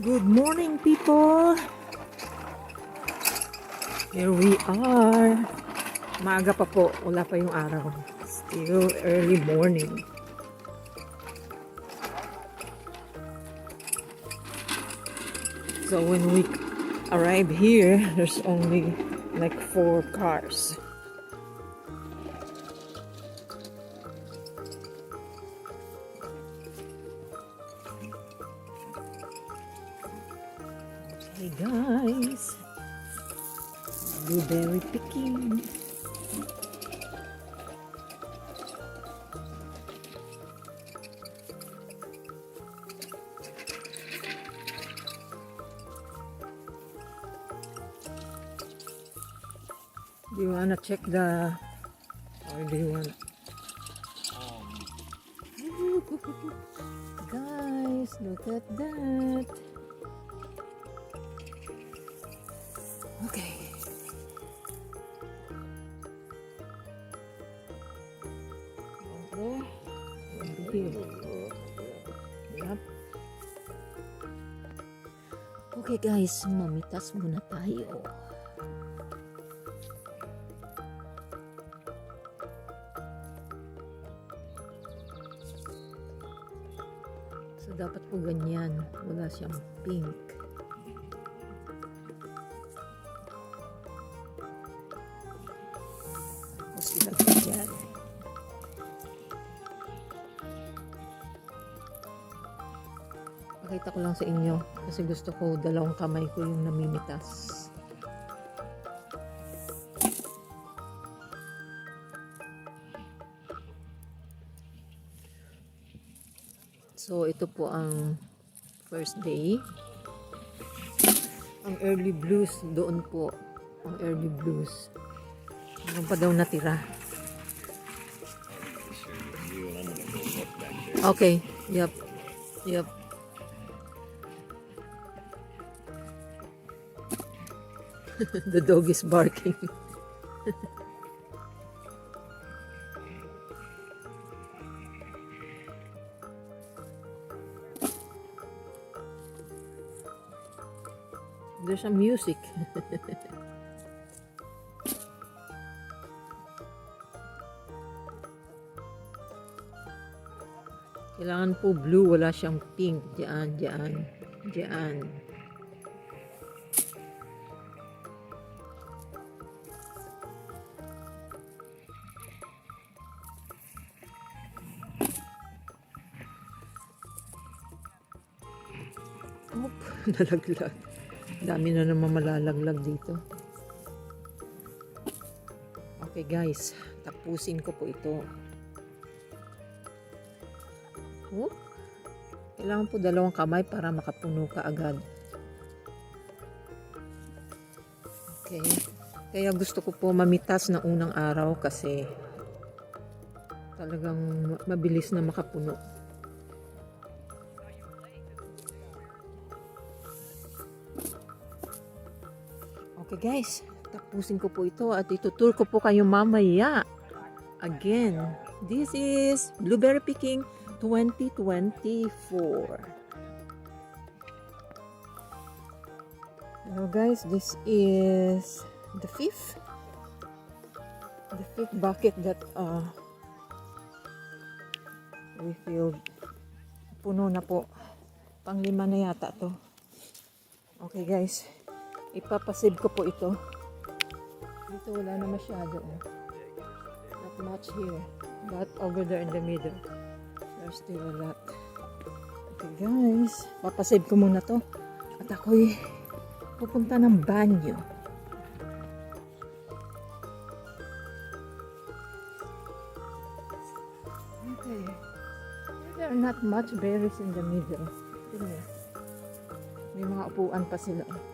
Good morning, people! Here we are. Maaga pa po. Wala pa yung araw. Still early morning. So when we arrive here, there's only like four cars. Picking. Do you wanna check the, or do you wanna? Guys, look at that. Okay. Here. Yup. Okay guys, mamitas muna tayo. So dapat po ganyan, wala siyang pink. Hospital pa dyan. Pakita ko lang sa inyo kasi gusto ko dalawang kamay ko yung namimitas. So ito po ang first day. Ang early blues doon po. Ang early blues. Meron pa daw natira. Okay. Yep. Yep. The dog is barking. There's some music. Kailangan po blue, wala siyang pink. Diyan, diyan, diyan. nalaglag. Dami na naman malalaglag dito. Okay guys, tapusin ko po ito. Oop. Kailangan po dalawang kamay para makapuno ka agad. Okay. Kaya gusto ko po mamitas na unang araw kasi talagang mabilis na makapuno. Okay guys, tapusin ko po ito at itutur ko po kayo mamaya. Again, this is Blueberry Picking 2024. Now guys, this is the fifth the fifth bucket that uh, we filled. Puno na po. Panglima na yata to. Okay guys, ipapasave ko po ito. Dito wala na masyado. Oh. Not much here. But over there in the middle, there's still a lot. Okay guys, papasave ko muna to. At ako'y pupunta ng banyo. Okay. There are not much berries in the middle. May mga upuan pa sila. Okay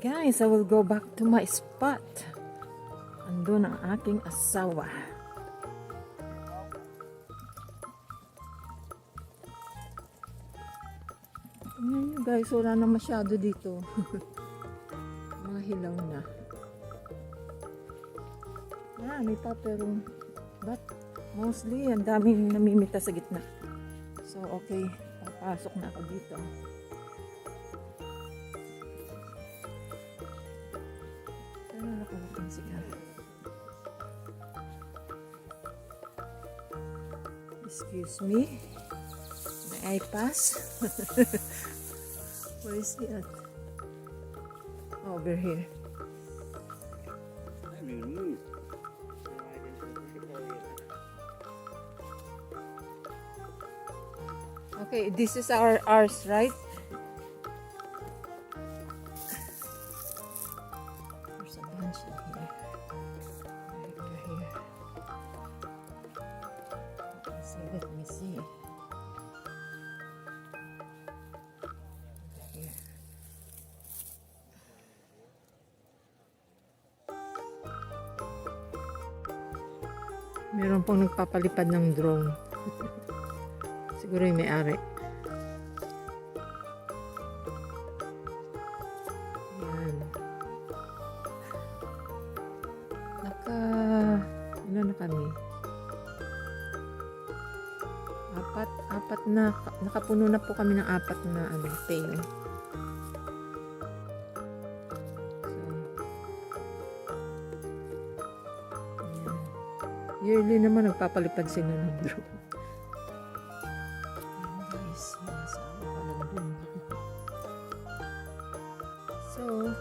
guys, I will go back to my spot. Andun ang aking asawa. Tingnan nyo guys, wala na masyado dito. Mga hilaw na. Ah, may pa pero but mostly ang daming namimita sa gitna. So okay, papasok na ako dito. Excuse me. My I pass? Where is he at? Over here. I mean. Okay, this is our ours, right? There's a bunch in here. Right over here. See, let me see. Meron pong nagpapalipad ng drone. Siguro yung may-ari. Na, nakapuno na po kami ng apat na ano, pail. So. Yearly naman nagpapalipad sila ng drone. So,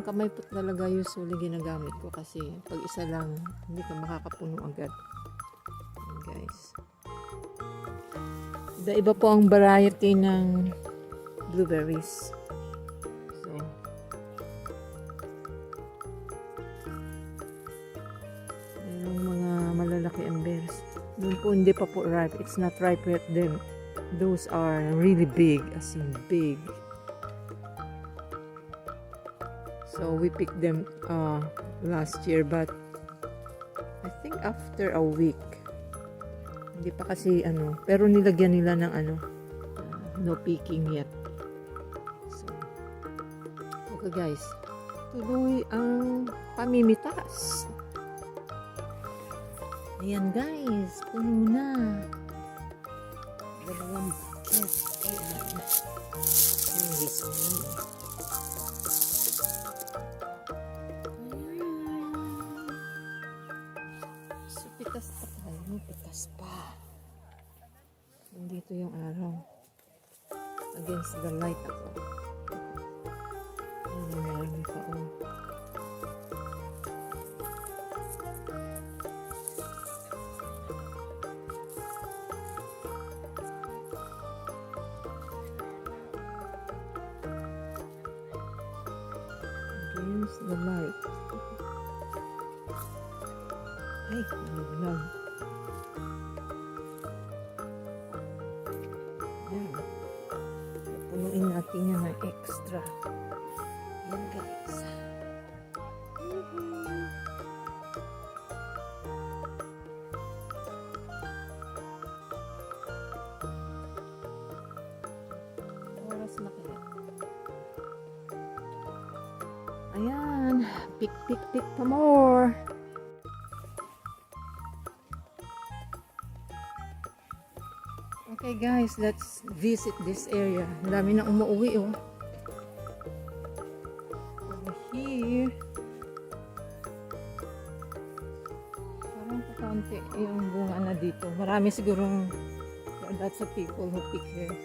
Dalawang kamay po talaga usually ginagamit ko kasi pag isa lang, hindi ka makakapuno agad. Ayan guys. Iba-iba po ang variety ng blueberries. So, yung mga malalaki ang bears. Doon po hindi pa po ripe. It's not ripe yet. Them. Those are really big. As in big. So we picked them uh, last year but I think after a week. Hindi pa kasi ano. Pero nilagyan nila ng ano. no picking yet. So, okay guys. Tuloy ang pamimitas. Ayan guys, puno na. Dalawang bucket. Ayan. Ayan, puno. Nandito yung araw. Against the light ako. Ayan, marami pa oh. against the light. Ay, nalaglag. Natin yan ng extra. Yan guys. Mhm. Oras na kaya. Ayan. Pick, pick, pick pa more. Okay guys, let's visit this area. Dami na umuwi oh. Over here. Parang kakunti yung bunga na dito. Marami sigurong lots of people who pick here.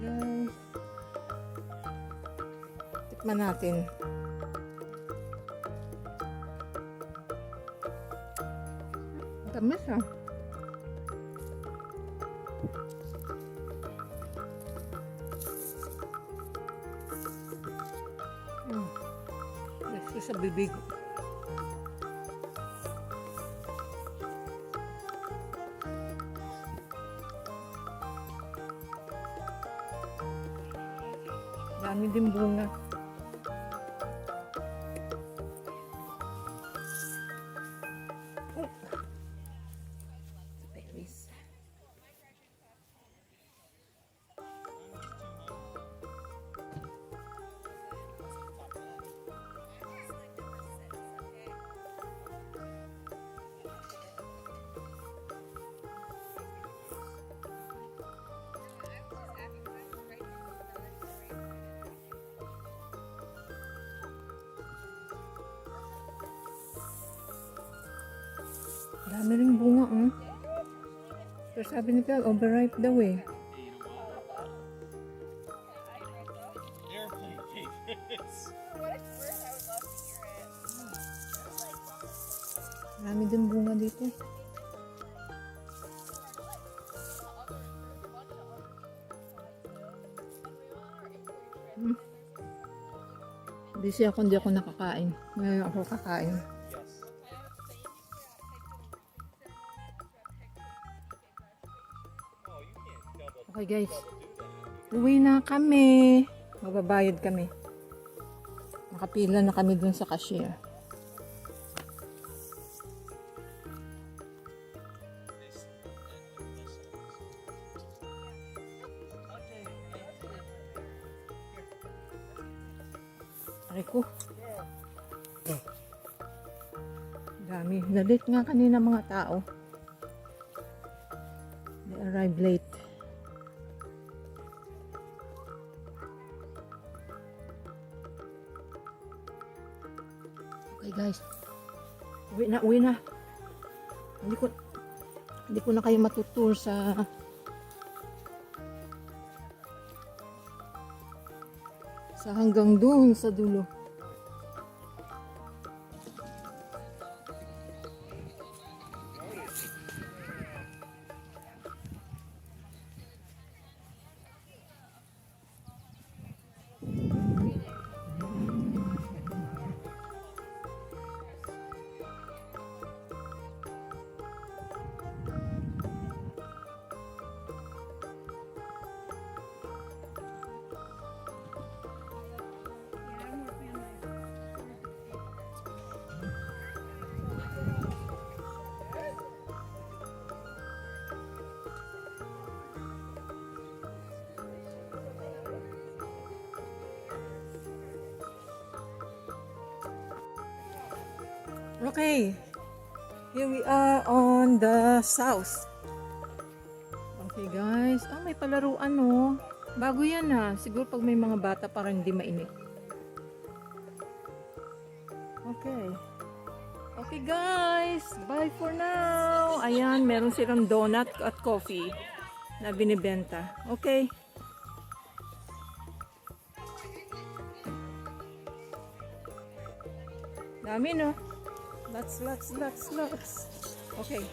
Guys. Tikman natin. Tamis ah. Gusto sa bibig. Pero sabi ni Pel, overripe daw eh. Marami din bunga dito. Hmm. Busy ako, hindi ako nakakain. Ngayon ako kakain. Okay guys. Uwi na kami. Magbabayad kami. Nakapila na kami dun sa cashier. Aray ko. Dami. Nalit nga kanina mga tao. They arrived late. Okay guys. Uwi na, uwi na. Hindi ko hindi ko na kayo matutur sa sa hanggang doon sa dulo. Okay. Here we are on the south. Okay guys. Ah, may palaruan no. Bago yan ah. Siguro pag may mga bata parang hindi mainit. Okay. Okay guys. Bye for now. Ayan, meron silang donut at coffee na binibenta. Okay. Dami no. Lots, lots, lots, lots. Okay.